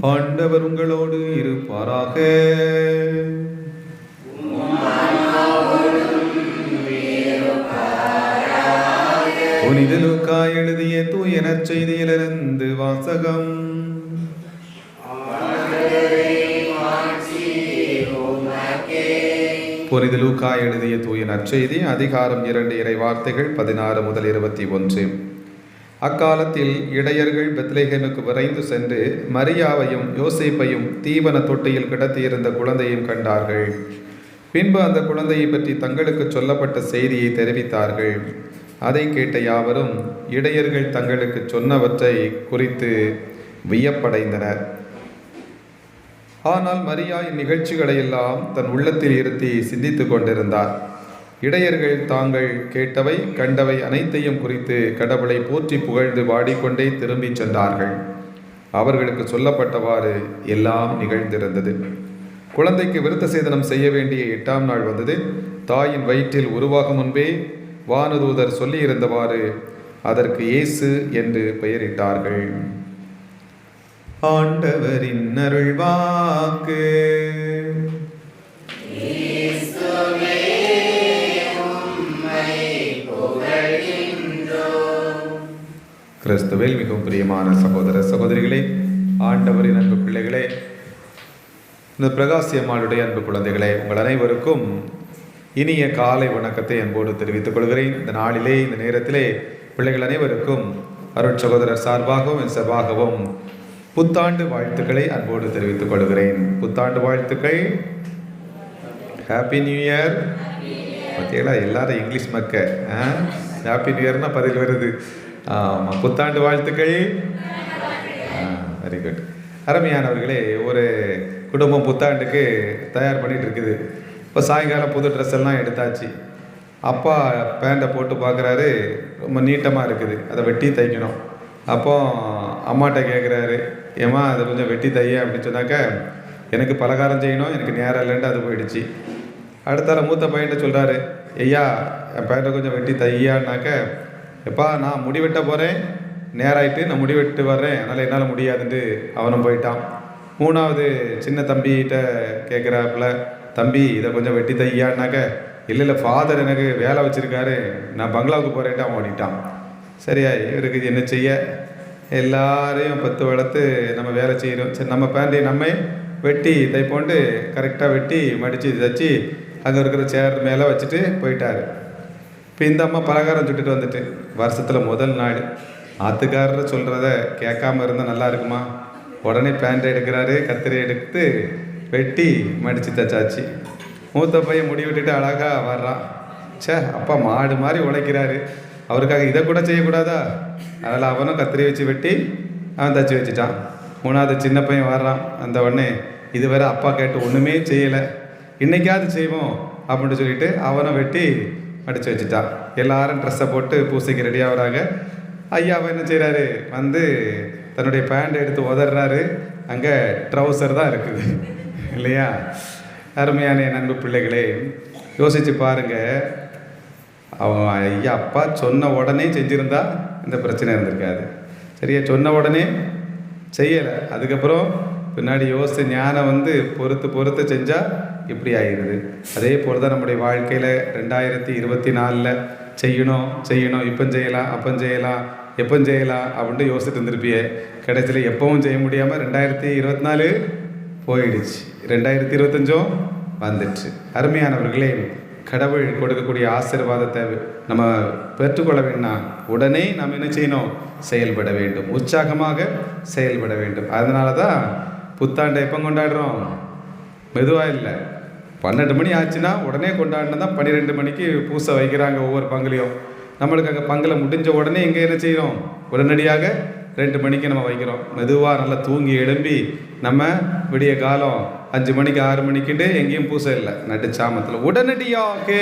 ஆண்டவர் உங்களோடு இருப்பாராக. புனித லூக்கா எழுதிய தூய நற்செய்தியிலிருந்து வாசகம். புனித லூக்கா எழுதிய தூய நற்செய்தி அதிகாரம் இரண்டு இறை வார்த்தைகள் பதினாறு முதல் இருபத்தி ஒன்று. அக்காலத்தில் இடையர்கள் பெத்லேஹேமுக்கு விரைந்து சென்று மரியாவையும் யோசேப்பையும் தீவன தொட்டியில் கிடத்தியிருந்த குழந்தையும் கண்டார்கள். பின்பு அந்த குழந்தையை பற்றி தங்களுக்கு சொல்லப்பட்ட செய்தியை தெரிவித்தார்கள். அதை கேட்ட யாவரும் இடையர்கள் தங்களுக்கு சொன்னவற்றை குறித்து வியப்படைந்தனர். ஆனால் மரியா இந்நிகழ்ச்சிகளை எல்லாம் தன் உள்ளத்தில் இருத்தி சிந்தித்துக் கொண்டிருந்தார். இடையர்கள் தாங்கள் கேட்டவை கண்டவை அனைத்தையும் குறித்து கடவுளை போற்றி புகழ்ந்து பாடிக்கொண்டே திரும்பிச் சென்றார்கள். அவர்களுக்கு சொல்லப்பட்டவாறு எல்லாம் நிகழ்ந்திருந்தது. குழந்தைக்கு விருத்த சேதனம் செய்ய வேண்டிய எட்டாம் நாள் வந்தது. தாயின் வயிற்றில் உருவாகும் முன்பே வானதூதர் சொல்லியிருந்தவாறு அதற்கு இயேசு என்று பெயரிட்டார்கள். ஆண்டவரின் அருள்வாக்கு. கிறிஸ்துவில் மிகவும் பிரியமான சகோதர சகோதரிகளே ஆண்டவரின் அன்பு பிள்ளைகளே இந்த பிரகாசி அம்மாளுடைய அன்பு குழந்தைகளே உங்கள் அனைவருக்கும் இனிய காலை வணக்கத்தை அன்போடு தெரிவித்துக் கொள்கிறேன். இந்த நாளிலே இந்த நேரத்திலே பிள்ளைகள் அனைவருக்கும் அருட் சகோதரர் சார்பாகவும் என் சார்பாகவும் புத்தாண்டு வாழ்த்துக்களை அன்போடு தெரிவித்துக் கொள்கிறேன். புத்தாண்டு வாழ்த்துக்கள். ஹாப்பி நியூ இயர் பார்த்தீங்களா எல்லாரும் இங்கிலீஷ் மக்க ஹாப்பி நியூ இயர்னா பதில் வருது. ஆமாம் புத்தாண்டு வாழ்த்துக்கள். வெரி குட் அருமையானவர்களே ஒரு குடும்பம் புத்தாண்டுக்கு தயார் பண்ணிட்டு இருக்குது. இப்போ சாயங்காலம் புது ட்ரெஸ் எல்லாம் எடுத்தாச்சு. அப்பா பேண்ட்டை போட்டு பார்க்குறாரு ரொம்ப நீட்டமாக இருக்குது. அதை வெட்டி தைக்கணும். அப்போ அம்மாட்ட கேட்குறாரு ஏம்மா அதை கொஞ்சம் வெட்டி தைய அப்படின்னு சொன்னாக்க எனக்கு பலகாரம் செய்யணும் எனக்கு நேரம் இல்லைன்ட்டு அது போயிடுச்சு. அடுத்தால மூத்த பையன்ட்ட சொல்கிறாரு ஐயா என் பேண்ட்டை கொஞ்சம் வெட்டி தையான்னாக்க எப்பா நான் முடி வெட்ட போகிறேன் நேராயிட்டு நான் முடி வெட்டு வர்றேன். அதனால் என்னால் முடியாதுன்ட்டு அவனும் போயிட்டான். மூணாவது சின்ன தம்பிகிட்ட கேட்குறாப்புல தம்பி இதை கொஞ்சம் வெட்டி தையான்னாக்க இல்லை இல்லை ஃபாதர் எனக்கு வேலை வச்சுருக்காரு. நான் பங்களாவுக்கு போகிறேன்ட்டு அவன் ஓடிட்டான். சரியா இவருக்கு இது என்ன செய்ய? எல்லாரையும் பத்து வளர்த்து நம்ம வேலை செய்கிறோம் சரி நம்ம பேண்டி நம்ம வெட்டி தைப்போண்டு கரெக்டாக வெட்டி மடித்து தைச்சி அங்கே இருக்கிற சேர் மேலே வச்சுட்டு போயிட்டாரு. இப்போ இந்த அம்மா பலகாரம் சுட்டுட்டு வந்துட்டு வருஷத்தில் முதல் நாள். ஆத்துக்காரர் சொல்கிறத கேட்காம இருந்தால் நல்லா இருக்குமா? உடனே பேண்ட்டை எடுக்கிறாரு கத்திரி எடுத்து வெட்டி மடித்து தைச்சாச்சு. மூத்த பையன் முடி விட்டுட்டு அழகாக வர்றான். ச்சே அப்பா மாடு மாதிரி உழைக்கிறாரு. அவருக்காக இதை கூட செய்யக்கூடாதா? அதனால் அவனும் கத்திரி வச்சு வெட்டி அவன் தச்சு வச்சுட்டான். மூணாவது சின்ன பையன் வர்றான். அந்த உடனே இதுவரை அப்பா கேட்டு ஒன்றுமே செய்யலை. இன்றைக்காவது செய்வோம் அப்படின்னு சொல்லிட்டு அவனும் வெட்டி மடித்து வச்சுட்டா. எல்லாரும் ட்ரெஸ்ஸை போட்டு பூசைக்கு ரெடி ஆகுறாங்க ஐயா என்ன செய்கிறாரு வந்து தன்னுடைய பேண்ட் எடுத்து உதறாரு அங்கே ட்ரௌசர் தான் இருக்குது. இல்லையா? அருமையான என் நண்பு பிள்ளைகளே யோசித்து பாருங்கள் அவன் ஐயா அப்பா சொன்ன உடனே செஞ்சுருந்தா இந்த பிரச்சனை இருந்திருக்காது. சரியா? சொன்ன உடனே செய்யலை. அதுக்கப்புறம் பின்னாடி யோசித்து ஞானம் வந்து பொறுத்து பொறுத்து செஞ்சால் இப்படி ஆகிடுது அதே போல் தான் நம்முடைய வாழ்க்கையில் ரெண்டாயிரத்தி இருபத்தி நாலில் செய்யணும் செய்யணும் இப்போ செய்யலாம் அப்போ செய்யலாம் எப்போ செய்யலாம் அப்படின்ட்டு யோசிச்சுட்டு இருந்திருப்பியே. கடைசியில் எப்பவும் செய்ய முடியாமல் ரெண்டாயிரத்தி இருபத்தி நாலு போயிடுச்சு. ரெண்டாயிரத்தி இருபத்தஞ்சும் வந்துடுச்சு. அருமையானவர்களே கடவுள் கொடுக்கக்கூடிய ஆசீர்வாதத்தை நம்ம பெற்றுக்கொள்ள வேண்டாம் உடனே நாம் என்ன செய்யணும்? செயல்பட வேண்டும். உற்சாகமாக செயல்பட வேண்டும். அதனால தான் புத்தாண்டை எப்போ கொண்டாடுறோம்? மெதுவாக இல்லை. பன்னெண்டு மணி ஆச்சுன்னா உடனே கொண்டாடினா தான் பன்னிரெண்டு மணிக்கு பூசை வைக்கிறாங்க ஒவ்வொரு பங்குலையும். நம்மளுக்கு அங்கே பங்கில் முடிஞ்ச உடனே இங்கே என்ன செய்கிறோம் உடனடியாக ரெண்டு மணிக்கு நம்ம வைக்கிறோம். மெதுவாக நல்லா தூங்கி எழும்பி நம்ம விடிய காலம் அஞ்சு மணிக்கு ஆறு மணிக்கிட்டு எங்கேயும் பூசை இல்லை. நட்டு சாமத்தில் உடனடியாக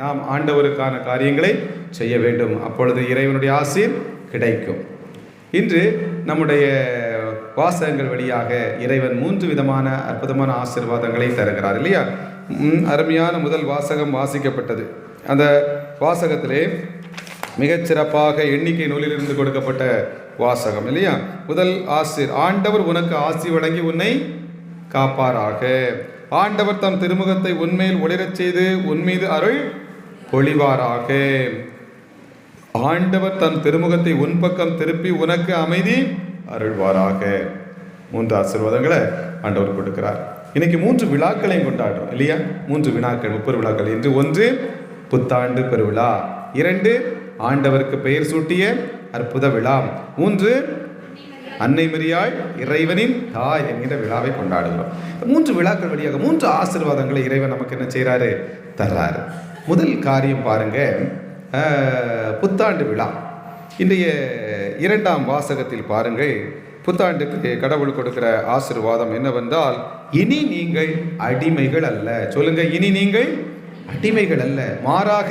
நாம் ஆண்டவருக்கான காரியங்களை செய்ய வேண்டும். அப்பொழுது இறைவனுடைய ஆசி கிடைக்கும். இன்று நம்முடைய வாசகங்கள் வழியாக இறைவன் மூன்று விதமான அற்புதமான ஆசிர்வாதங்களை தருகிறார் இல்லையா? அருமையான முதல் வாசகம் வாசிக்கப்பட்டது. அந்த வாசகத்திலே மிகச்சிறப்பாக எண்ணிக்கை நூலிலிருந்து கொடுக்கப்பட்ட வாசகம் இல்லையா? முதல் ஆசிர் ஆண்டவர் உனக்கு ஆசி வழங்கி உன்னை காப்பாராக. ஆண்டவர் தம் திருமுகத்தை உண்மையில் ஒளிரச் செய்து உன் மீது அருள் பொழிவாராக. ஆண்டவர் தன் திருமுகத்தை உன் பக்கம் திருப்பி உனக்கு அமைதி அருள்வாராக. மூன்று ஆசீர்வாதங்களை ஆண்டவர் கொடுக்கிறார். இன்னைக்கு மூன்று விழாக்களையும் கொண்டாடுறோம் இல்லையா? மூன்று வினாக்கள் முப்பது விழாக்கள் என்று ஒன்று புத்தாண்டு பெருவிழா. இரண்டு ஆண்டவருக்கு பெயர் சூட்டிய அற்புத விழா. மூன்று அன்னை மரியாள் இறைவனின் தாய் என்கிற விழாவை கொண்டாடுகிறோம். மூன்று விழாக்கள் வழியாக மூன்று ஆசீர்வாதங்களை இறைவன் நமக்கு என்ன செய்கிறாரு தர்றாரு. முதல் காரியம் பாருங்க புத்தாண்டு விழா. இன்றைய இரண்டாம் வாசகத்தில் பாருங்கள் புத்தாண்டுக்கு கடவுள் கொடுக்கிற ஆசீர்வாதம் என்னவென்றால் இனி நீங்கள் அடிமைகள் அல்ல. சொல்லுங்க இனி நீங்கள் அடிமைகள் அல்ல. மாறாக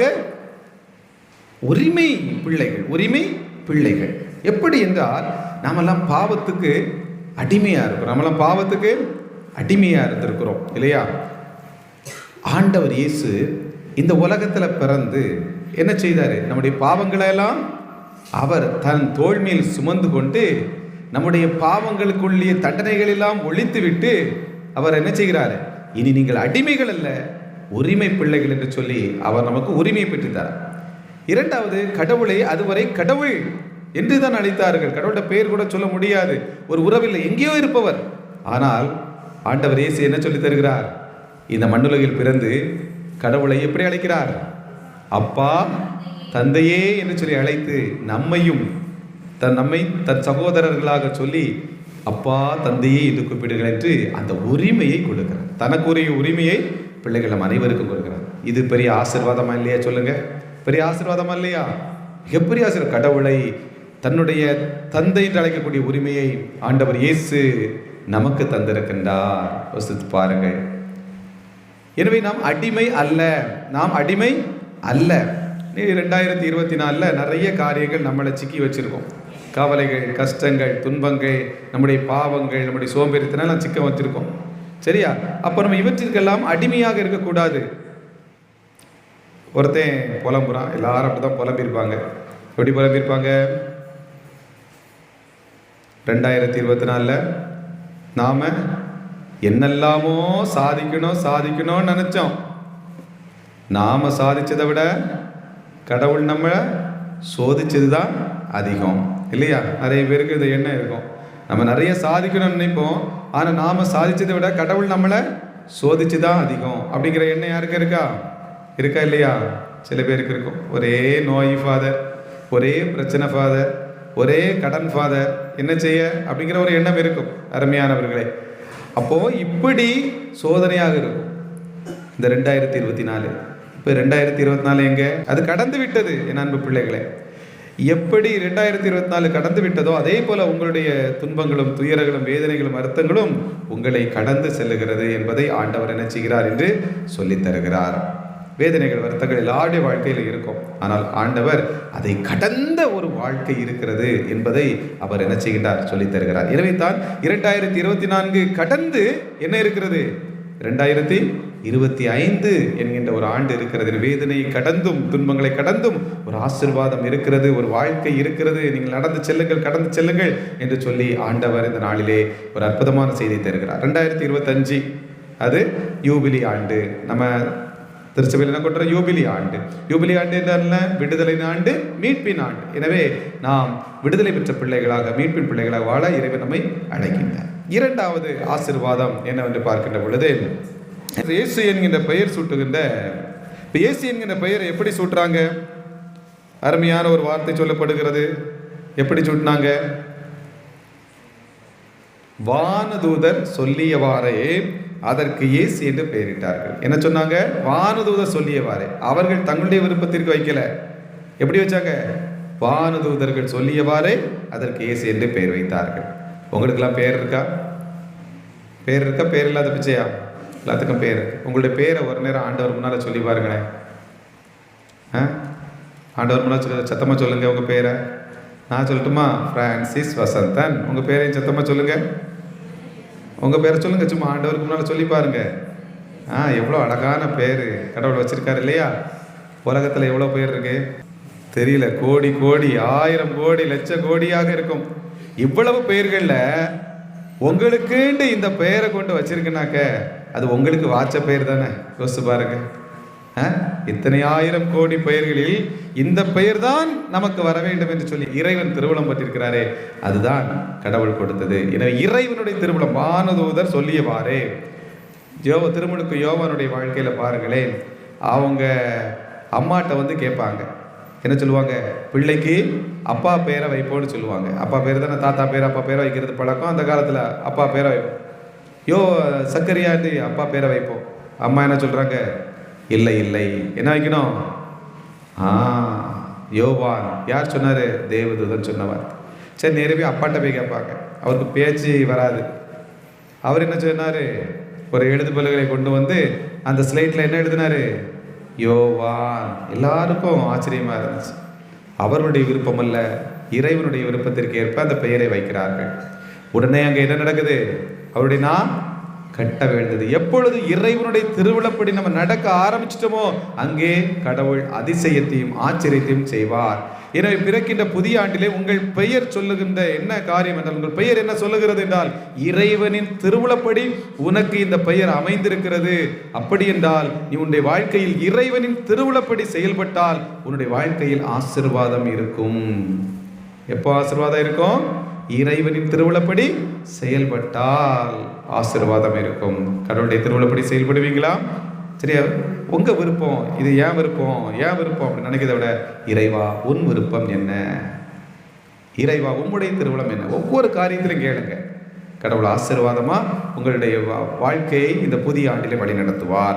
உரிமை பிள்ளைகள் உரிமை பிள்ளைகள். எப்படி என்றால் நாமெல்லாம் பாவத்துக்கு அடிமையாக இருக்கிறோம். நம்மளாம் பாவத்துக்கு அடிமையாக இருந்திருக்கிறோம் இல்லையா? ஆண்டவர் இயேசு இந்த உலகத்தில் பிறந்து என்ன செய்தார்? நம்முடைய பாவங்களை எல்லாம் அவர் தன் தோல்மையில் சுமந்து கொண்டு நம்முடைய பாவங்களுக்குள்ளே தண்டனைகள் எல்லாம் அவர் என்ன செய்கிறார்? இனி நீங்கள் அடிமைகள் அல்ல உரிமை பிள்ளைகள் என்று சொல்லி அவர் நமக்கு உரிமை பெற்றுத்தார். இரண்டாவது கடவுளை அதுவரை கடவுள் என்று தான் அழைத்தார்கள். கடவுளோட பெயர் கூட சொல்ல முடியாது. ஒரு உறவில் எங்கேயோ இருப்பவர். ஆனால் ஆண்டவர் இயேசு என்ன சொல்லி தருகிறார்? இந்த மண்ணுலகில் பிறந்து கடவுளை எப்படி அழைக்கிறார்? அப்பா தந்தையே என்று சொல்லி அழைத்து நம்மையும் தன் நம்மை தன் சகோதரர்களாக சொல்லி அப்பா தந்தையே என்று கூப்பிடுங்கள் என்று அந்த உரிமையை கொடுக்கிறார். தனக்குரிய உரிமையை பிள்ளைகள் நம் அனைவருக்கும் கொடுக்கிறார். இது பெரிய ஆசீர்வாதமா இல்லையா சொல்லுங்க? பெரிய ஆசிர்வாதமா இல்லையா? மிகப்பெரிய ஆசிரியர் கடவுளை தன்னுடைய தந்தை என்று அழைக்கக்கூடிய உரிமையை ஆண்டவர் இயேசு நமக்கு தந்திருக்கின்றார். யோசித்து பாருங்கள். எனவே நாம் அடிமை அல்ல. நாம் அடிமை அல்ல. ரெண்டாயிரத்தி இருபத்தி நாலில் நிறைய காரியங்கள் நம்மளை சிக்கி வச்சுருக்கோம். கவலைகள் கஷ்டங்கள் துன்பங்கள் நம்முடைய பாவங்கள் நம்முடைய சோம்பேறித்தனம் சிக்க வச்சிருக்கோம். சரியா? அப்போ நம்ம இவற்றிற்கெல்லாம் அடிமையாக இருக்கக்கூடாது. ஒருத்தன் புலம்புறான் எல்லாரும் அப்படி தான் புலம்பியிருப்பாங்க. எப்படி புலம்பியிருப்பாங்க? ரெண்டாயிரத்தி இருபத்தி நாலில் நாம் என்னெல்லாமோ சாதிக்கணும் சாதிக்கணும்னு நினச்சோம். நாம் சாதித்ததை விட கடவுள் நம்மளை சோதிச்சது தான் அதிகம். இல்லையா? நிறைய பேருக்கு இது எண்ணம் இருக்கும். நம்ம நிறைய சாதிக்கணும்னு நினைப்போம். ஆனால் நாம் சாதிச்சதை விட கடவுள் நம்மளை சோதிச்சு தான் அதிகம். அப்படிங்கிற எண்ணம் யாருக்கு இருக்கா? இருக்கா இல்லையா? சில பேருக்கு இருக்கும். ஒரே நோய் ஃபாதர் ஒரே பிரச்சனை ஃபாதர் ஒரே கடன் ஃபாதர் என்ன செய்ய? அப்படிங்கிற ஒரு எண்ணம் இருக்கும் அருமையானவர்களே. அப்போது இப்படி சோதனையாக இருக்கும். இந்த ரெண்டாயிரத்தி இருபத்தி நாலு. இப்போ ரெண்டாயிரத்தி இருபத்தி நாலு எங்கே? அது கடந்து விட்டது என் அன்பு பிள்ளைகளே. எப்படி ரெண்டாயிரத்தி இருபத்தி நாலு கடந்து விட்டதோ அதே போல உங்களுடைய துன்பங்களும் துயரங்களும் வேதனைகளும் வருத்தங்களும் உங்களை கடந்து செல்லுகிறது என்பதை ஆண்டவர் என்ன செய்கிறார் என்று சொல்லித் தருகிறார். வேதனைகள் வருத்தங்கள் எல்லாருடைய வாழ்க்கையில் இருக்கும். ஆனால் ஆண்டவர் அதை கடந்த ஒரு வாழ்க்கை இருக்கிறது என்பதை அவர் என்ன செய்கின்றார் சொல்லித் தருகிறார். எனவே தான் இரண்டாயிரத்தி இருபத்தி நான்கு கடந்து என்ன இருக்கிறது? இரண்டாயிரத்தி இருபத்தி ஐந்து என்கின்ற ஒரு ஆண்டு இருக்கிறது. வேதனையை கடந்தும் துன்பங்களை கடந்தும் ஒரு ஆசிர்வாதம் இருக்கிறது ஒரு வாழ்க்கை இருக்கிறது. நீங்கள் நடந்து செல்லுங்கள் கடந்து செல்லுங்கள் என்று சொல்லி ஆண்டவர் இந்த நாளிலே ஒரு அற்புதமான செய்தி தருகிறார். ரெண்டாயிரத்தி இருபத்தஞ்சு அது யூபிலி ஆண்டு. நம்ம திருச்சபையில் என்ன கொண்ட யூபிலி ஆண்டு. யூபிலி ஆண்டு என்ன விடுதலையின் ஆண்டு மீட்பின் ஆண்டு. எனவே நாம் விடுதலை பெற்ற பிள்ளைகளாக மீட்பின் பிள்ளைகளாக வாழ இறைவன் நம்மை அழைக்கின்றார். இரண்டாவது ஆசிர்வாதம் என்னவென்று பார்க்கின்ற பொழுது இயேசு என்கின்ற பெயர் சூட்டுகின்ற இப்போ இயேசு என்கின்ற பெயரை எப்படி சூட்டுறாங்க? அருமையான ஒரு வார்த்தை சொல்லப்படுகிறது. எப்படி சூட்டினாங்க? வானதூதர் சொல்லியவாறே அதற்கு இயேசு என்று பெயரிட்டார்கள். என்ன சொன்னாங்க? வானதூதர் சொல்லியவாறே. அவர்கள் தங்களுடைய விருப்பத்திற்கு வைக்கல. எப்படி வச்சாங்க? வானதூதர்கள் சொல்லியவாறே அதற்கு இயேசு என்று பெயர் வைத்தார்கள். உங்களுக்கெல்லாம் பேர் இருக்கா? பேர் இருக்கா? பேர் இல்லாத பிச்சையா? எல்லாத்துக்கும் பேர். உங்களுடைய பேரை ஒரு நேரம் ஆண்டவர் முன்னால் சொல்லி பாருங்களேன். ஆ? ஆண்டவர் முன்னால் சொல்ல சத்தமாக சொல்லுங்கள் உங்கள் பேரை. நான் சொல்லட்டுமா? ஃப்ரான்சிஸ் வசந்தன். உங்கள் பேரையும் சத்தமாக சொல்லுங்கள் உங்கள் பேரை சொல்லுங்கள் சும்மா ஆண்டவருக்கு முன்னால் சொல்லி பாருங்கள் ஆ எவ்வளோ அழகான பேர். கடவுள் வச்சுருக்காரு இல்லையா? உலகத்தில் எவ்வளோ பேர் இருக்கு? தெரியல. கோடி கோடி ஆயிரம் கோடி லட்ச கோடியாக இருக்கும். இவ்வளவு பெயர்களில் உங்களுக்குண்டு இந்த பெயரை கொண்டு வச்சிருக்கனாக்க அது உங்களுக்கு வாச்ச பெயர் தானே? யோசிச்சு பாருங்க. ஆ? இத்தனை ஆயிரம் கோடி பெயர்களில் இந்த பெயர் தான் நமக்கு வர வேண்டும் என்று சொல்லி இறைவன் திருவிழம் பற்றிருக்கிறாரே அதுதான் கடவுள் கொடுத்தது. எனவே இறைவனுடைய திருவிழம் வானதூதர் சொல்லியவாறே. யோவ திருமணுக்கு யோவானுடைய வாழ்க்கையில் பாருங்களேன். அவங்க அம்மாட்ட வந்து கேட்பாங்க. என்ன சொல்லுவாங்க? பிள்ளைக்கு அப்பா பேரை வைப்போம்னு சொல்லுவாங்க. அப்பா பேர் தானே? தாத்தா பேர் அப்பா பேரை வைக்கிறது பழக்கம். அந்த காலத்தில் அப்பா பேரை வைப்போம். யோ சக்கரியாண்டி அப்பா பேரை வைப்போம். அம்மா என்ன சொல்கிறாங்க இல்லை இல்லை. என்ன வைக்கணும்? ஆ யோவான். யார் சொன்னார்? தேவதூதன் சொன்னவர் சரி நேரே போய் அப்பாட்ட போய் கேட்பாங்க. அவருக்கு பேச்சு வராது. அவர் என்ன சொன்னார்? ஒரு எழுது பல்களை கொண்டு வந்து அந்த ஸ்லைட்டில் என்ன எழுதினாரு? யோவான். எல்லாருக்கும் ஆச்சரியமாக இருந்துச்சு. அவருடைய விருப்பம் அல்ல இறைவனுடைய விருப்பத்திற்கு ஏற்ப அந்த பெயரை வைக்கிறார்கள். உடனே அங்கே என்ன நடக்குது? அவருடைய நாம் கட்ட வேண்டியது. எப்பொழுது இறைவனுடைய திருவிழப்படி நம்ம நடக்க ஆரம்பிச்சிட்டோமோ அங்கே கடவுள் அதிசயத்தையும் ஆச்சரியத்தையும் செய்வார். எனவே பிறக்கின்ற புதிய ஆண்டிலே உங்கள் பெயர் சொல்லுகின்ற என்ன காரியம் என்றால் உங்கள் பெயர் என்ன சொல்லுகிறது என்றால் இறைவனின் திருவிழப்படி உனக்கு இந்த பெயர் அமைந்திருக்கிறது. அப்படி என்றால் நீ உன்னுடைய வாழ்க்கையில் இறைவனின் திருவிழப்படி செயல்பட்டால் உன்னுடைய வாழ்க்கையில் ஆசிர்வாதம் இருக்கும். எப்போ ஆசிர்வாதம் இருக்கும்? இறைவனின் திருவிழப்படி செயல்பட்டால் ஆசிர்வாதம் இருக்கும். கடவுளுடைய திருவிழப்படி செயல்படுவீங்களா? சரியா? உங்க விருப்பம். இது ஏன் விருப்பம்? ஏன் விருப்பம்? அப்படின்னு நினைக்கிறத விட இறைவா உன் விருப்பம் என்ன? இறைவா உம்முடைய திருவிழம் என்ன? ஒவ்வொரு காரியத்திலும் கேளுங்க. கடவுள் ஆசீர்வாதமா உங்களுடைய வா- வாழ்க்கையை இந்த புதிய ஆண்டிலே வழி நடத்துவார்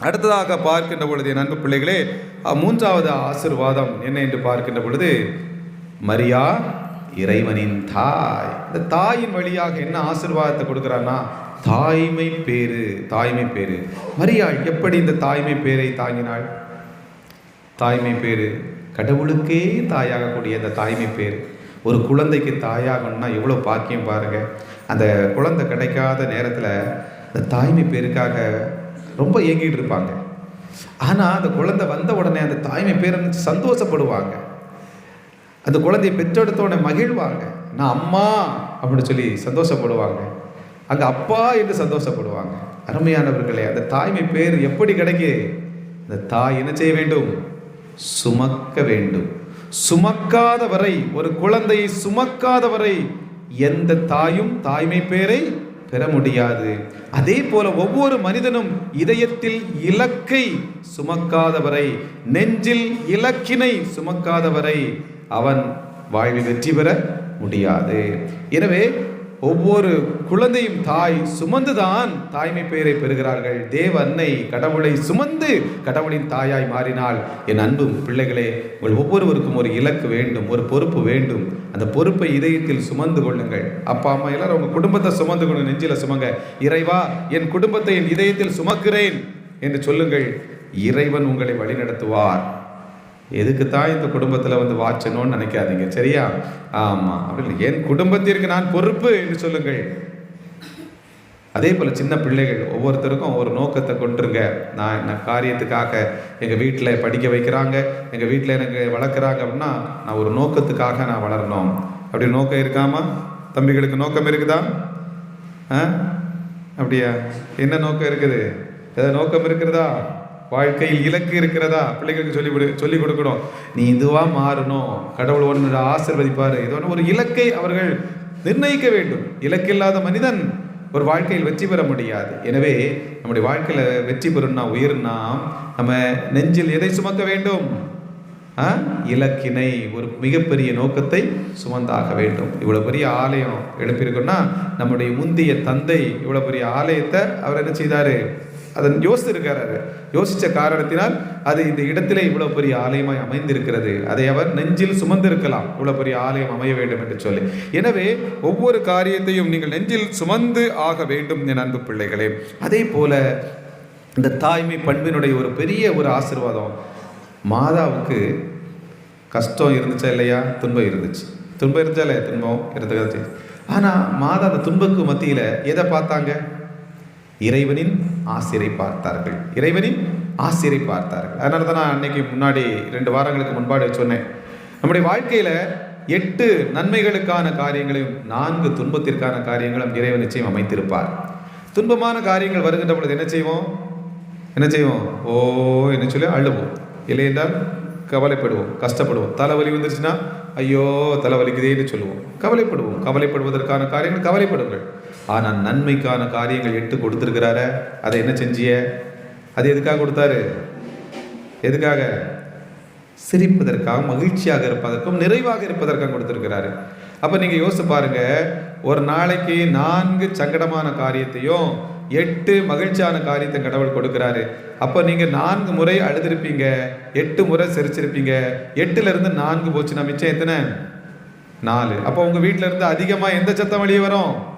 அடுத்ததாக பார்க்கின்ற பொழுது என் அன்பு பிள்ளைகளே மூன்றாவது ஆசிர்வாதம் என்ன என்று பார்க்கின்ற பொழுது மரியா இறைவனின் தாய். இந்த தாயின் வழியாக என்ன ஆசிர்வாதத்தை கொடுக்குறான்னா தாய்மை பேரு தாய்மை பேரு. மரியாள் எப்படி இந்த தாய்மை பேரை தாங்கினாள்? தாய்மை பேரு கடவுளுக்கே தாயாகக்கூடிய அந்த தாய்மை பேர். ஒரு குழந்தைக்கு தாயாகணும்னா எவ்வளோ பாக்கியம் பாருங்க. அந்த குழந்தை கிடைக்காத நேரத்தில் அந்த தாய்மை பேருக்காக ரொம்ப ஏங்கிட்டு இருப்பாங்க. ஆனால் அந்த குழந்தை வந்த உடனே அந்த தாய்மை பேரை சந்தோஷப்படுவாங்க. அந்த குழந்தையை பெற்றெடுத்தோடனே மகிழ்வாங்க. நான் அம்மா அப்படின்னு சொல்லி சந்தோஷப்படுவாங்க. அங்கே அப்பா என்று சந்தோஷப்படுவாங்க. அருமையானவர்களே அந்த தாய்மை பேர் எப்படி கிடைக்கு? அந்த தாய் என்ன செய்ய வேண்டும்? சுமக்க வேண்டும். சுமக்காத வரை ஒரு குழந்தையை சுமக்காத வரை எந்த தாயும் தாய்மை பேரை பெற முடியாது. அதே போல ஒவ்வொரு மனிதனும் இதயத்தில் இலக்கை சுமக்காதவரை நெஞ்சில் இலக்கினை சுமக்காதவரை அவன் வாழ்வில் வெற்றி பெற முடியாது. எனவே ஒவ்வொரு குழந்தையும் தாய் சுமந்துதான் தாய்மை பெயரை பெறுகிறார்கள். தேவ அன்னை கடவுளை சுமந்து கடவுளின் தாயாய் மாறினால் என் அன்பும் பிள்ளைகளே உங்கள் ஒவ்வொருவருக்கும் ஒரு இலக்கு வேண்டும் ஒரு பொறுப்பு வேண்டும். அந்த பொறுப்பை இதயத்தில் சுமந்து கொள்ளுங்கள். அப்பா அம்மா எல்லாரும் உங்கள் குடும்பத்தை சுமந்து கொண்டு நெஞ்சில சுமங்க. இறைவா என் குடும்பத்தை என் இதயத்தில் சுமக்கிறேன் என்று சொல்லுங்கள். இறைவன் உங்களை வழிநடத்துவார். எதுக்கு தான் இந்த குடும்பத்தில் வந்து வாச்சணும்னு நினைக்காதீங்க சரியா? ஆமாம் அப்படி இல்லை. என் குடும்பத்திற்கு நான் பொறுப்பு என்று சொல்லுங்கள். அதே போல் சின்ன பிள்ளைகள் ஒவ்வொருத்தருக்கும் ஒரு நோக்கத்தை கொண்டுருங்க. நான் என்ன காரியத்துக்காக எங்கள் வீட்டில் படிக்க வைக்கிறாங்க எங்கள் வீட்டில் எனக்கு வளர்க்குறாங்க அப்படின்னா நான் ஒரு நோக்கத்துக்காக நான் வளரணும். அப்படி நோக்கம் இருக்காமா? தம்பிகளுக்கு நோக்கம் இருக்குதா? ஆ? அப்படியா? என்ன நோக்கம் இருக்குது? ஏதாவது நோக்கம் இருக்கிறதா? வாழ்க்கையில் இலக்கு இருக்கிறதா? பிள்ளைகளுக்கு சொல்லி கொடு சொல்லிக் கொடுக்கணும். நீ இதுவா மாறணும். கடவுள் ஒன்று ஆசிர்வதிப்பார். இது ஒன்று ஒரு இலக்கை அவர்கள் நிர்ணயிக்க வேண்டும். இலக்கில்லாத மனிதன் ஒரு வாழ்க்கையில் வெற்றி பெற முடியாது. எனவே நம்முடைய வாழ்க்கையில் வெற்றி பெறும்னா உயிர்னா நம்ம நெஞ்சில் எதை சுமக்க வேண்டும்? ஆ? இலக்கினை ஒரு மிகப்பெரிய நோக்கத்தை சுமந்தாக வேண்டும். இவ்வளோ பெரிய ஆலயம் எழுப்பியிருக்கோம்னா நம்முடைய முந்தைய தந்தை இவ்வளோ பெரிய ஆலயத்தை அவர் என்ன செய்தார்? அதன் யோசித்திருக்கிறாரு யோசித்த காரணத்தினால் அது இந்த இடத்திலே இவ்வளோ பெரிய ஆலயமாய் அமைந்திருக்கிறது. அதை அவர் நெஞ்சில் சுமந்திருக்கலாம். இவ்வளோ பெரிய ஆலயம் அமைய வேண்டும் என்று சொல்லி. எனவே ஒவ்வொரு காரியத்தையும் நீங்கள் நெஞ்சில் சுமந்து ஆக வேண்டும் என் அன்பு பிள்ளைகளே. அதே போல இந்த தாய்மை பண்பினுடைய ஒரு பெரிய ஒரு ஆசீர்வாதம் மாதாவுக்கு கஷ்டம் இருந்துச்சா இல்லையா? துன்பம் இருந்துச்சு. துன்பம் இருந்துச்சா இல்லையா? துன்பம் இருந்துச்சு ஆனால் மாதா அந்த துன்பக்கு மத்தியில் எதை பார்த்தாங்க? இறைவனின் ஆசிரை பார்த்தார்கள். இறைவனின் ஆசிரை பார்த்தார்கள். அதனால தான் நான் அன்னைக்கு முன்னாடி ரெண்டு வாரங்களுக்கு முன்பாடு சொன்னேன். நம்முடைய வாழ்க்கையில் எட்டு நன்மைகளுக்கான காரியங்களையும் நான்கு துன்பத்திற்கான காரியங்களும் இறைவன் நிச்சயம் அமைத்திருப்பார். துன்பமான காரியங்கள் வருகின்ற பொழுது என்ன செய்வோம்? என்ன செய்வோம்? ஓ என்ன சொல்லி அழுவோம். இல்லை என்றால் கவலைப்படுவோம் கஷ்டப்படுவோம். தலைவலி வந்துருச்சுன்னா ஐயோ தலைவலிக்குதேன்னு சொல்லுவோம். கவலைப்படுவோம். கவலைப்படுவதற்கான காரியங்கள் கவலைப்படுங்கள். ஆனால் நன்மைக்கான காரியங்கள் எட்டு கொடுத்துருக்கிறார அதை என்ன செஞ்சிய? அது எதுக்காக கொடுத்தாரு? எதுக்காக? சிரிப்பதற்காக மகிழ்ச்சியாக இருப்பதற்கும் நிறைவாக இருப்பதற்காக கொடுத்துருக்கிறாரு. அப்போ நீங்கள் யோசிச்சு பாருங்க ஒரு நாளைக்கு நான்கு சங்கடமான காரியத்தையும் எட்டு மகிழ்ச்சியான காரியத்தை கடவுள் கொடுக்குறாரு. அப்போ நீங்கள் நான்கு முறை அழுதுருப்பீங்க எட்டு முறை சிரிச்சிருப்பீங்க எட்டுலேருந்து நான்கு போச்சுன்னா மிச்சம் எத்தனை? நாலு. அப்போ உங்கள் வீட்டிலேருந்து அதிகமாக எந்த சத்தம் வெளியே வரும்?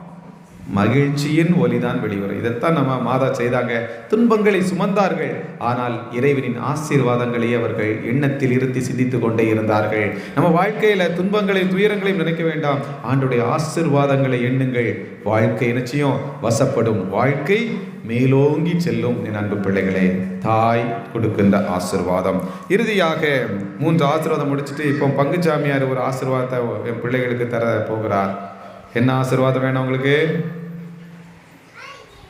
மகிழ்ச்சியின் ஒலிதான் வெளிவரும். இதைத்தான் நம்ம மாதா செய்தாங்க. துன்பங்களை சுமந்தார்கள். ஆனால் இறைவனின் ஆசீர்வாதங்களையே அவர்கள் எண்ணத்தில் இருத்தி சிந்தித்து கொண்டே இருந்தார்கள். நம்ம வாழ்க்கையில துன்பங்களையும் துயரங்களையும் நினைக்க வேண்டாம். ஆண்டுடைய ஆசீர்வாதங்களை எண்ணுங்கள். வாழ்க்கை நிச்சயம் வசப்படும் வாழ்க்கை மேலோங்கி செல்லும் என் அன்பு பிள்ளைகளே. தாய் கொடுக்கின்ற ஆசிர்வாதம். இறுதியாக மூன்று ஆசீர்வாதம் முடிச்சுட்டு இப்போ பங்குச்சாமியார் ஒரு ஆசிர்வாதத்தை என் பிள்ளைகளுக்கு தர போகிறார். என்ன ஆசீர்வாதம் வேணும் உங்களுக்கு?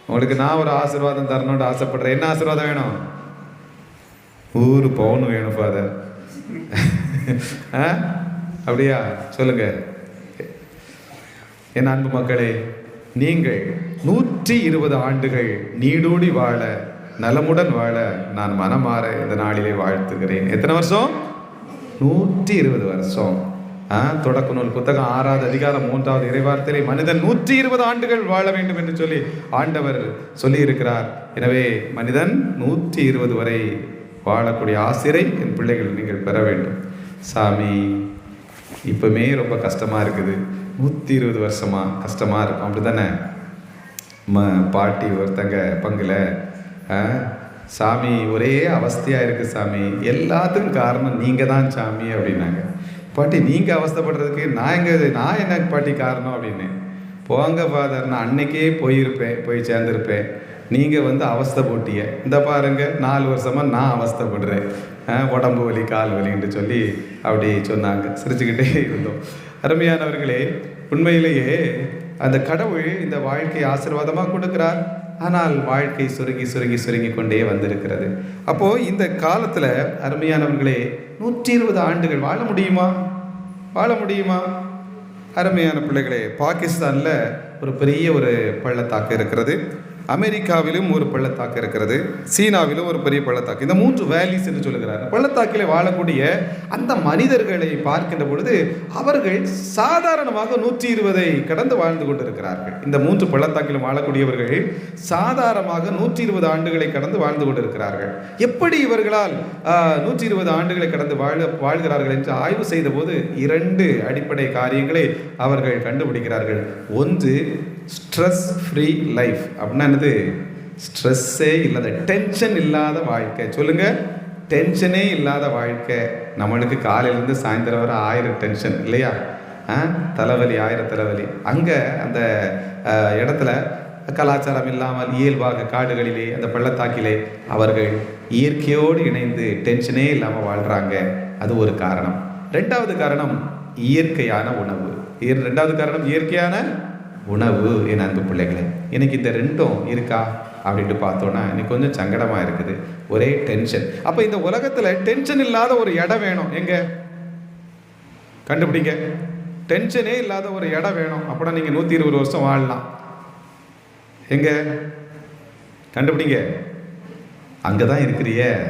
உங்களுக்கு நான் ஒரு ஆசீர்வாதம் தரணும்னு ஆசைப்படுறேன். என்ன ஆசீர்வாதம் வேணும்? ஊரு பவுன் வேணும் ஃபாதர் அப்படியா? சொல்லுங்க. என் அன்பு மக்களே நீங்கள் நூற்றி இருபது ஆண்டுகள் நீடூடி வாழ நலமுடன் வாழ நான் மனமாற இந்த நாளிலே வாழ்த்துகிறேன். எத்தனை வருஷம்? நூற்றி இருபது வருஷம். தொடக்க நூல் புத்தகம் ஆறாவது அதிகாரம் மூன்றாவது இறைவார்த்தையிலே மனிதன் நூற்றி இருபது ஆண்டுகள் வாழ வேண்டும் என்று சொல்லி ஆண்டவர் சொல்லியிருக்கிறார். எனவே மனிதன் நூற்றி இருபது வரை வாழக்கூடிய ஆசிரை என் பிள்ளைகள் நீங்கள் பெற வேண்டும். சாமி இப்போமே ரொம்ப கஷ்டமாக இருக்குது. நூற்றி இருபது வருஷமா கஷ்டமாக இருக்கும். அப்படி தானே ம பாட்டி ஒருத்தங்க பங்குல ஆ, சாமி ஒரே அவஸ்தையாக இருக்குது சாமி. எல்லாத்துக்கும் காரணம் நீங்கள் தான் சாமி அப்படின்னாங்க. பாட்டி நீங்கள் அவஸ்தைப்படுறதுக்கு நான் எங்கே நான் என்ன பாட்டி காரணம் அப்படின்னு. போங்க ஃபாதர் நான் அன்னைக்கே போயிருப்பேன் போய் சேர்ந்துருப்பேன். நீங்கள் வந்து அவஸ்தை போட்டிய. இந்த பாருங்க நாலு வருஷமாக நான் அவஸ்தைப்படுறேன். உடம்பு வலி கால் வலின்ட்டு சொல்லி அப்படி சொன்னாங்க. சிரிச்சுக்கிட்டே இருந்தோம். அருமையானவர்களே உண்மையிலேயே அந்த கடவுள் இந்த வாழ்க்கையை ஆசீர்வாதமாக கொடுக்குறார்? ஆனால் வாழ்க்கை சுருங்கி சுருங்கி சுருங்கி கொண்டே வந்திருக்கிறது. அப்போ இந்த காலத்துல அருமையானவர்களே நூற்றி இருபது ஆண்டுகள் வாழ முடியுமா? வாழ முடியுமா? அருமையான பிள்ளைகளே பாகிஸ்தான்ல ஒரு பெரிய ஒரு பள்ளத்தாக்கு இருக்கிறது. அமெரிக்காவிலும் ஒரு பள்ளத்தாக்கு இருக்கிறது சீனாவிலும் ஒரு பெரிய பள்ளத்தாக்கு. இந்த மூன்று வேலிஸ் என்று சொல்லுகிறார். பள்ளத்தாக்கிலே வாழக்கூடிய அந்த மனிதர்களை பார்க்கின்ற பொழுது அவர்கள் சாதாரணமாக நூற்றி இருபதை கடந்து வாழ்ந்து கொண்டிருக்கிறார்கள். இந்த மூன்று பள்ளத்தாக்கிலும் வாழக்கூடியவர்கள் சாதாரணமாக நூற்றி இருபது ஆண்டுகளை கடந்து வாழ்ந்து கொண்டிருக்கிறார்கள். எப்படி இவர்களால் நூற்றி இருபது ஆண்டுகளை கடந்து வாழ வாழ்கிறார்கள் என்று ஆய்வு செய்த போது இரண்டு அடிப்படை காரியங்களை அவர்கள் கண்டுபிடிக்கிறார்கள். ஒன்று ஸ்ட்ரெஸ் ஃப்ரீ லைஃப். அப்படின்னா என்னது? ஸ்ட்ரெஸ்ஸே இல்லாத டென்ஷன் இல்லாத வாழ்க்கை. சொல்லுங்கள் டென்ஷனே இல்லாத வாழ்க்கை. நம்மளுக்கு காலையிலேருந்து சாயந்தரம் வர ஆயிரம் டென்ஷன் இல்லையா? ஆ? தலைவலி ஆயிரம் தலைவலி. அங்கே அந்த இடத்துல கலாச்சாரம் இல்லாமல் இயல்பாக காடுகளிலே அந்த பள்ளத்தாக்கிலே அவர்கள் இயற்கையோடு இணைந்து டென்ஷனே இல்லாமல் வாழ்கிறாங்க அது ஒரு காரணம். ரெண்டாவது காரணம் இயற்கையான உணவு. இயற்- ரெண்டாவது காரணம் இயற்கையான உணவு என் அன்பு பிள்ளைகளே இன்னைக்கு இந்த ரெண்டும் இருக்கா? அப்படின்ட்டு பார்த்தோன்னா இன்னைக்கு கொஞ்சம் சங்கடமாக இருக்குது. ஒரே டென்ஷன் அப்போ இந்த உலகத்தில் டென்ஷன் இல்லாத ஒரு இடம் வேணும். எங்கே? கண்டுபிடிங்க. டென்ஷனே இல்லாத ஒரு இடம் வேணும். அப்படின்னா நீங்கள் நூற்றி இருபது வருஷம் வாழலாம். எங்கே? கண்டுபிடிங்க. அங்கே தான் இருக்கிறிய.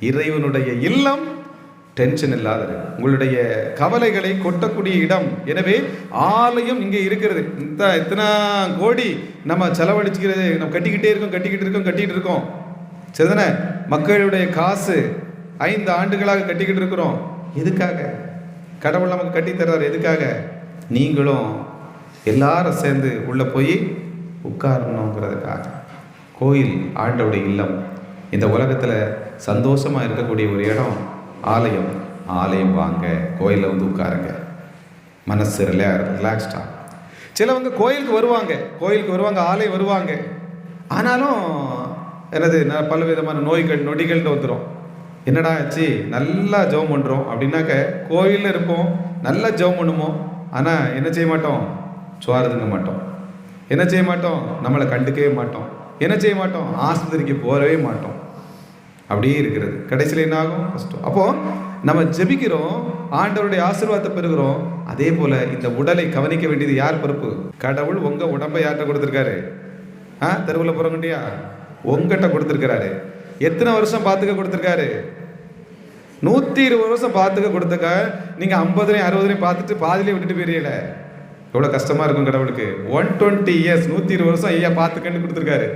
இறைவனுடைய இல்லம் டென்ஷன் இல்லாதது. உங்களுடைய கவலைகளை கொட்டக்கூடிய இடம். எனவே ஆலயம் இங்கே இருக்கிறது. இந்த இத்தனை கோடி நம்ம செலவழிச்சுக்கிறது நம்ம கட்டிக்கிட்டே இருக்கோம் கட்டிக்கிட்டு இருக்கோம் கட்டிக்கிட்டு இருக்கோம். சரிதானே? மக்களுடைய காசு ஐந்து ஆண்டுகளாக கட்டிக்கிட்டு இருக்கிறோம். எதுக்காக? கடவுள் நமக்கு கட்டி தர்றாரு. எதுக்காக? நீங்களும் எல்லாரும் சேர்ந்து உள்ளே போய் உட்காரணுங்கிறதுக்காக. கோயில் ஆண்டவுடைய இல்லம். இந்த உலகத்தில் சந்தோஷமாக இருக்கக்கூடிய ஒரு இடம். ஆலயம் ஆலயம் வாங்க கோயிலில் வந்து உட்காருங்க. மனசு ரிலா ரிலாக்ஸ்டா சிலவங்க கோயிலுக்கு வருவாங்க கோயிலுக்கு வருவாங்க ஆலயம் வருவாங்க. ஆனாலும் என்னது ந- பல விதமான நோய்கள் நொடிகள்னு வந்துடும் என்னடா ஆச்சு? நல்லா ஜெபம் பண்ணுறோம் அப்படின்னாக்க கோயிலில் இருப்போம் நல்லா ஜெபம் பண்ணுவோம். ஆனால் என்ன செய்ய மாட்டோம்? சுவாரதுங்க மாட்டோம். என்ன செய்ய மாட்டோம்? நம்மளை கண்டுக்கவே மாட்டோம். என்ன செய்ய மாட்டோம்? ஆஸ்பத்திரிக்கு போகவே மாட்டோம். அப்படியே இருக்கிறது. கடைசியில் என்ன ஆகும் கஷ்டம் அப்போது நம்ம ஜெபிக்கிறோம் ஆண்டவருடைய ஆசீர்வாதத்தை பெறுகிறோம். அதே போல் இந்த உடலை கவனிக்க வேண்டியது யார் பொறுப்பு? கடவுள் உங்கள் உடம்பை யார்கிட்ட கொடுத்துருக்காரு? ஆ தெருவில் போறவங்கண்டியா உங்ககிட்ட கொடுத்துருக்கிறாரு. எத்தனை வருஷம் பார்த்துக்க கொடுத்துருக்காரு? நூற்றி இருபது வருஷம் பார்த்துக்க கொடுத்துக்க நீங்கள் ஐம்பதுலையும் அறுபதுலையும் பார்த்துட்டு பாதிலே விட்டுட்டு போயிடல எவ்வளோ கஷ்டமாக இருக்கும் கடவுளுக்கு. ஒன் டுவெண்ட்டி இயர்ஸ் நூற்றி இருபது வருஷம் ஐயா பார்த்துக்கன்னு கொடுத்துருக்காரு.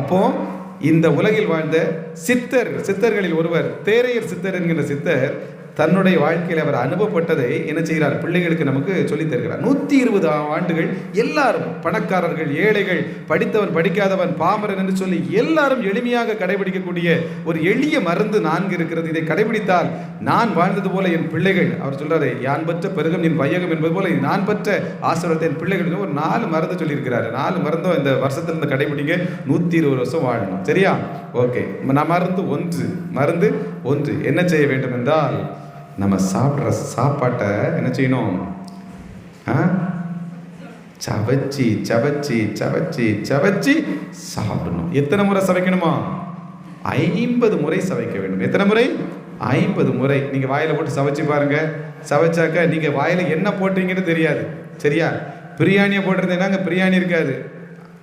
அப்போது இந்த உலகில் வாழ்ந்த சித்தர் சித்தர்களில் ஒருவர் தேரையர் சித்தர் என்கிற சித்தர் தன்னுடைய வாழ்க்கையில் அவர் அனுபவப்பட்டதை என்ன செய்கிறார்? பிள்ளைகளுக்கு நமக்கு சொல்லித் தருகிறார். நூற்றி இருபது ஆண்டுகள் எல்லாரும் பணக்காரர்கள் ஏழைகள் படித்தவன் படிக்காதவன் பாமரன் என்று சொல்லி எல்லாரும் எளிமையாக கடைபிடிக்கக்கூடிய ஒரு எளிய மருந்து நான்கு இருக்கிறது. இதை கடைபிடித்தால் நான் வாழ்ந்தது போல என் பிள்ளைகள் அவர் சொல்றாரு யான் பற்ற பெருகம் என் வையகம் என்பது போல நான் பற்ற ஆசிரியத்தை என் பிள்ளைகளுக்கு ஒரு நாலு மருந்து சொல்லியிருக்கிறாரு. நாலு மருந்தும் இந்த வருஷத்திலிருந்து கடைபிடிக்க நூற்றி இருபது வருஷம் வாழணும். சரியா? ஓகே. நான் மருந்து ஒன்று மருந்து ஒன்று. என்ன செய்ய வேண்டும் என்றால் நம்ம சாப்பிட்ற சாப்பாட்டை என்ன செய்யணும்? ஆ? சவச்சி சவச்சி சவச்சி சவச்சி சாப்பிடணும். எத்தனை முறை சவைக்கணுமா? ஐம்பது முறை சவைக்க வேண்டும். எத்தனை முறை? ஐம்பது முறை. நீங்கள் வாயில் போட்டு சவைச்சு பாருங்கள் சவைச்சாக்க நீங்கள் வாயில் என்ன போட்டீங்கன்னு தெரியாது. சரியா? பிரியாணியை போட்டிருந்தீங்கன்னா பிரியாணி இருக்காது.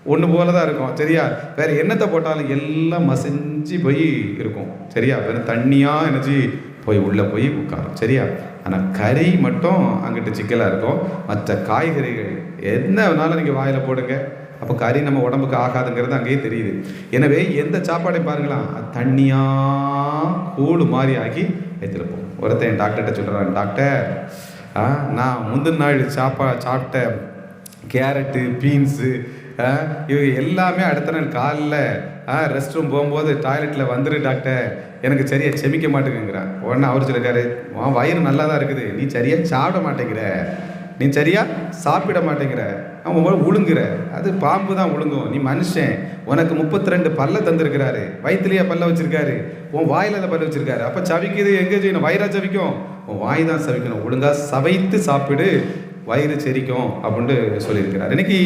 ஒன்று போல தான் இருக்கும். சரியா? வேறு என்னத்தை போட்டாலும் எல்லாம் மசிஞ்சு போய் இருக்கும். சரியா? வெறும் தண்ணியாக எனர்ஜி போய் உள்ளே போய் உட்காரும். சரியா? ஆனால் கறி மட்டும் அங்கிட்ட சிக்கலாக இருக்கும். மற்ற காய்கறிகள் என்ன வேணாலும் நீங்கள் வாயில் போடுங்க. அப்போ கறி நம்ம உடம்புக்கு ஆகாதுங்கிறது அங்கேயே தெரியுது. எனவே எந்த சாப்பாடையும் பாருங்களேன் அது தண்ணியாக கூடு மாதிரி ஆக்கி வைத்திருப்போம். ஒருத்தன் என் டாக்டர்கிட்ட சொல்கிறான் டாக்டர் நான் முந்தின நாள் சாப்பா சாப்பிட்ட கேரட்டு பீன்ஸு இவை எல்லாமே அடுத்த நாள் காலைல ரெஸ்ட் ரூம் போகும்போது டாய்லெட்டில் வந்துரு டாக்டர் எனக்கு சரியாக செமிக்க மாட்டேங்கிறார் உடனே அவர் சொல்லிருக்காரு உன் வயிறு நல்லா தான் இருக்குது. நீ சரியாக சாப்பிட மாட்டேங்கிற. நீ சரியாக சாப்பிட மாட்டேங்கிற. அவன் உழுங்குற. அது பாம்பு தான் உழுங்கும். நீ மனுஷன். உனக்கு முப்பத்தி ரெண்டு பல்ல தந்திருக்கிறாரு. வயிற்றுலேயே பல்ல வச்சிருக்காரு. உன் வாயில் அதை பல்ல வச்சிருக்காரு. அப்போ சவிக்குது எங்கே செய்யணும் வயிறா சவிக்கும். உன் வாய் தான் சவிக்கணும். ஒழுங்காக சவைத்து சாப்பிடு. வயிறு செரிக்கும் அப்படின்ட்டு சொல்லியிருக்கிறார். இன்னைக்கு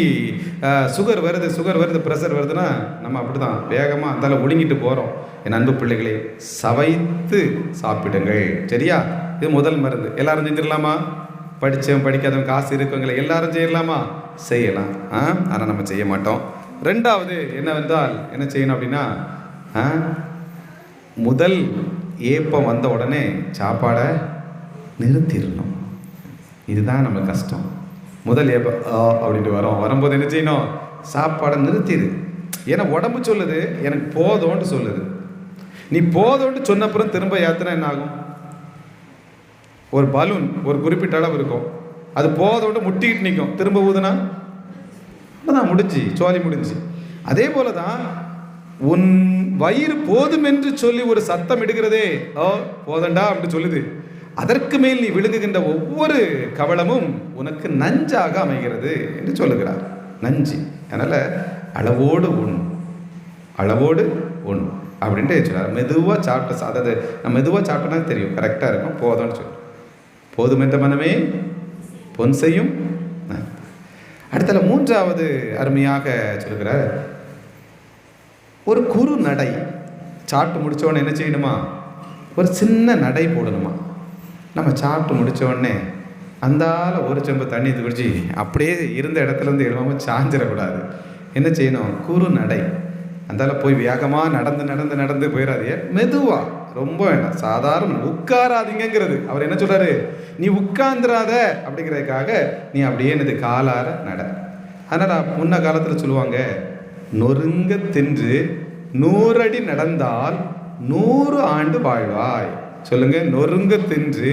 சுகர் வருது சுகர் வருது ப்ரெஷர் வருதுன்னா நம்ம அப்படி தான் வேகமாக அந்தால ஒடுங்கிட்டு போகிறோம் என் அன்பு பிள்ளைகளை சவைத்து சாப்பிடுங்கள். சரியா? இது முதல் மருந்து. எல்லாரும் செஞ்சிடலாமா? படித்தவன் படிக்காதவன் காசு இருக்கவங்களை எல்லாரும் செய்யலாமா? செய்யலாம். ஆ ஆனால் நம்ம செய்ய மாட்டோம். ரெண்டாவது என்னவென்றால் என்ன செய்யணும் அப்படின்னா ஆ, முதல் ஏப்பம் வந்த உடனே சாப்பாடை நிறுத்திடணும். இதுதான் நம்ம கஷ்டம். முதல் ஏப்ப அப்படின்ட்டு வரோம். வரும்போது என்ன செய்யணும்? சாப்பாடை நிறுத்திடு ஏன்னா உடம்பு சொல்லுது எனக்கு போதோன்ட்டு சொல்லுது. நீ போதும்னு சொன்னப்புறம் திரும்ப யாத்திரை என்ன ஆகும் ஒரு பலூன் ஒரு குறிப்பிட்ட அளவு இருக்கும். அது போதோட முட்டிக்கிட்டு நிற்கும் திரும்ப ஊதுனா? அதான் முடிஞ்சு சோலி முடிஞ்சு. அதே போல தான் உன் வயிறு போதும் என்று சொல்லி ஒரு சத்தம் எடுக்கிறதே. ஓ போதண்டா அப்படின்னு சொல்லுது. அதற்கு மேல் நீ விழுங்குகின்ற ஒவ்வொரு கவலமும் உனக்கு நஞ்சாக அமைகிறது என்று சொல்லுகிறார். நஞ்சு. அதனால் அளவோடு உண். அளவோடு உண் அப்படின்ட்டு சொல்கிறார் மெதுவாக சாப்பிட்ட அதாவது நம்ம மெதுவாக சாப்பிட்டோன்னா தெரியும். கரெக்டாக இருக்கும். போதும்னு சொல்லு போதும் என்ற மனமே பொன் செய்யும். அடுத்தல மூன்றாவது அருமையாக சொல்கிறார் ஒரு குறு நடை சாப்பிட்டு முடித்தோன்னு என்ன செய்யணுமா? ஒரு சின்ன நடை போடணுமா? நம்ம சாப்பிட்டு முடித்த உடனே அந்தால ஒரு செம்பு தண்ணி குடிச்சு அப்படியே இருந்த இடத்துல இருந்து எழுவாமல் சாஞ்சிடக்கூடாது. என்ன செய்யணும்? குறு நடை. அந்தால போய் வேகமாக நடந்து நடந்து நடந்து போயிடாதே மெதுவா. ரொம்ப வேண்டாம். சாதாரண உட்காராதீங்கங்கிறது. அவர் என்ன சொல்கிறாரு நீ உட்கார்ந்துராத அப்படிங்கிறதுக்காக நீ அப்படியே என்னது காலார நட. அதனால் முன்ன காலத்தில் சொல்லுவாங்க நொறுங்க தின்று நூறடி நடந்தால் நூறு ஆண்டு வாழ்வாய். சொல்லுங்க நொறுங்க தின்று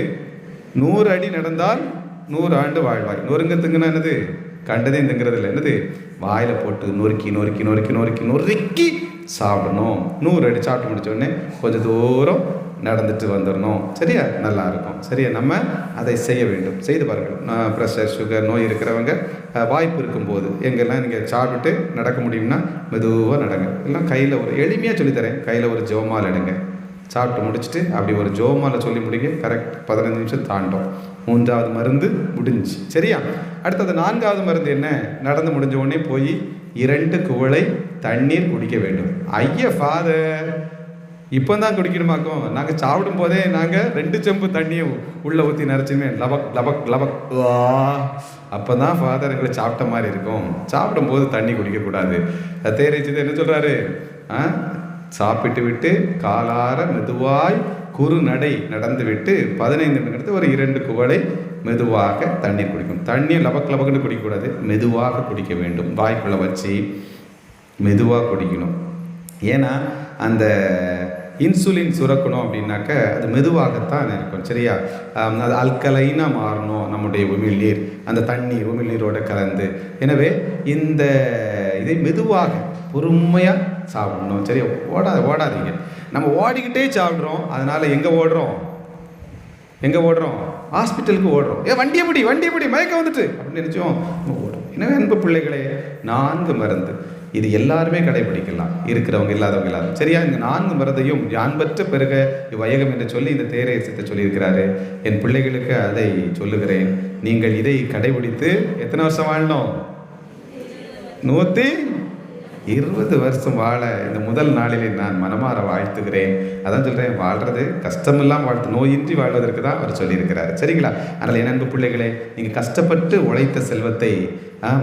நூறு அடி நடந்தால் நூறு ஆண்டு வாழ்வாய். நொறுங்க திங்குனா என்னது? கண்டதையும் திங்கிறது இல்லை என்னது? வாயில போட்டு நொறுக்கி நொறுக்கி நொறுக்கி நொறுக்கி நொறுக்கி சாப்பிடணும். நூறு அடி சாப்பிட்டு முடிச்சோடனே கொஞ்சம் தூரம் நடந்துட்டு வந்துடணும் சரியா? நல்லா இருக்கும். சரியா? நம்ம அதை செய்ய வேண்டும். செய்து பாருங்கள். ப்ரெஷர் சுகர் நோய் இருக்கிறவங்க வாய்ப்பு இருக்கும்போது எங்கெல்லாம் நீங்கள் சாப்பிட்டுட்டு நடக்க முடியும்னா மெதுவாக நடங்க. எல்லாம் கையில் ஒரு எளிமையாக சொல்லித்தரேன். கையில் ஒரு ஜோமால் எடுங்க. சாப்பிட்டு முடிச்சுட்டு அப்படி ஒரு ஜோமால சொல்லி முடிக்க கரெக்ட் பதினஞ்சு நிமிஷம் தாண்டோம். மூன்றாவது மருந்து முடிஞ்சு சரியா? அடுத்தது நான்காவது மருந்து என்ன? நடந்து முடிஞ்ச உடனே போய் இரண்டு குவளை தண்ணீர் குடிக்க வேண்டும். ஐய ஃபாதர் இப்போ தான் குடிக்கணுமாக்கும். நாங்கள் சாப்பிடும் போதே நாங்கள் ரெண்டு செம்பு தண்ணியை உள்ளே ஊற்றி நிறச்சுமே லபக் லபக் லபக். வா. அப்போ தான் ஃபாதர் எங்களை சாப்பிட்ட மாதிரி இருக்கும். சாப்பிடும்போது தண்ணி குடிக்கக்கூடாது. தேரிச்சது என்ன சொல்கிறாரு ஆ? சாப்பிட்டு விட்டு காலார மெதுவாய் குறு நடை பதினைந்து நிமிடத்து ஒரு இரண்டு குவளை மெதுவாக தண்ணீர் குடிக்கும். தண்ணீர் லபக்கு லபக்குன்னு குடிக்கக்கூடாது. மெதுவாக குடிக்க வேண்டும். வாய்க்குள்ளே வச்சு மெதுவாக குடிக்கணும். ஏன்னா அந்த இன்சுலின் சுரக்கணும் அப்படின்னாக்க அது மெதுவாகத்தான் இருக்கும். சரியா? அது அல்கலைனாக மாறணும் நம்முடைய உமிழ்நீர் அந்த தண்ணீர் உமிழ்நீரோடு கலந்து. எனவே இந்த இதை மெதுவாக பொறுமையாக சாப்பிடணும். சரியா ஓடாது ஓடாதீங்க. நம்ம ஓடிக்கிட்டே சாப்பிட்றோம். அதனால் எங்கே ஓடுறோம்? எங்கே ஓடுறோம்? ஹாஸ்பிட்டலுக்கு ஓடுறோம். ஏ வண்டியை பிடி வண்டியை பிடி மயக்கம் வந்துட்டு. அப்படின்னு நினச்சோம். நம்ம ஓடுறோம். எனவே அன்பு பிள்ளைகளே? நான்கு மருந்து. இது எல்லாருமே கடைபிடிக்கலாம். இருக்கிறவங்க இல்லாதவங்க எல்லாரும். சரியா? இந்த நான்கு மருந்தையும் யான்பற்ற பெருக இவ்வையகம் என்று சொல்லி இந்த தேரேசத்தை சொல்லியிருக்கிறாரு. என் பிள்ளைகளுக்கு அதை சொல்லுகிறேன். நீங்கள் இதை கடைபிடித்து எத்தனை வருஷம் வாழணும்? நூற்றி இருபது வருஷம் வாழ இந்த முதல் நாளிலே நான் மனமாற வாழ்த்துகிறேன். அதான் சொல்கிறேன் வாழ்றது கஷ்டமெல்லாம் வாழ்த்து நோயின்றி வாழ்வதற்கு தான் அவர் சொல்லியிருக்கிறார். சரிங்களா? அதனால் என் அன்பு பிள்ளைகளே நீங்கள் கஷ்டப்பட்டு உழைத்த செல்வத்தை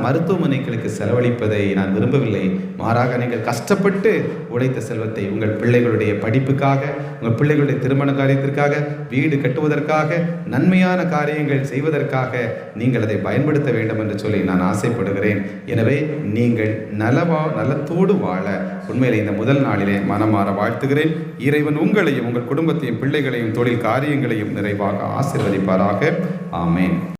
மருத்துவமனைகளுக்கு செலவழிப்பதை நான் விரும்பவில்லை. மாறாக நீங்கள் கஷ்டப்பட்டு உழைத்த செல்வத்தை உங்கள் பிள்ளைகளுடைய படிப்புக்காக உங்கள் பிள்ளைகளுடைய திருமண காரியத்திற்காக வீடு கட்டுவதற்காக நன்மையான காரியங்கள் செய்வதற்காக நீங்கள் அதை பயன்படுத்த வேண்டும் என்று சொல்லி நான் ஆசைப்படுகிறேன். எனவே நீங்கள் நலவா நலத்தோடு வாழ உண்மையில் இந்த முதல் நாளிலே மனமாற வாழ்த்துகிறேன். இறைவன் உங்களையும் உங்கள் குடும்பத்தையும் பிள்ளைகளையும் தொழில் காரியங்களையும் நிறைவாக ஆசிர்வதிப்பாராக. ஆமேன்.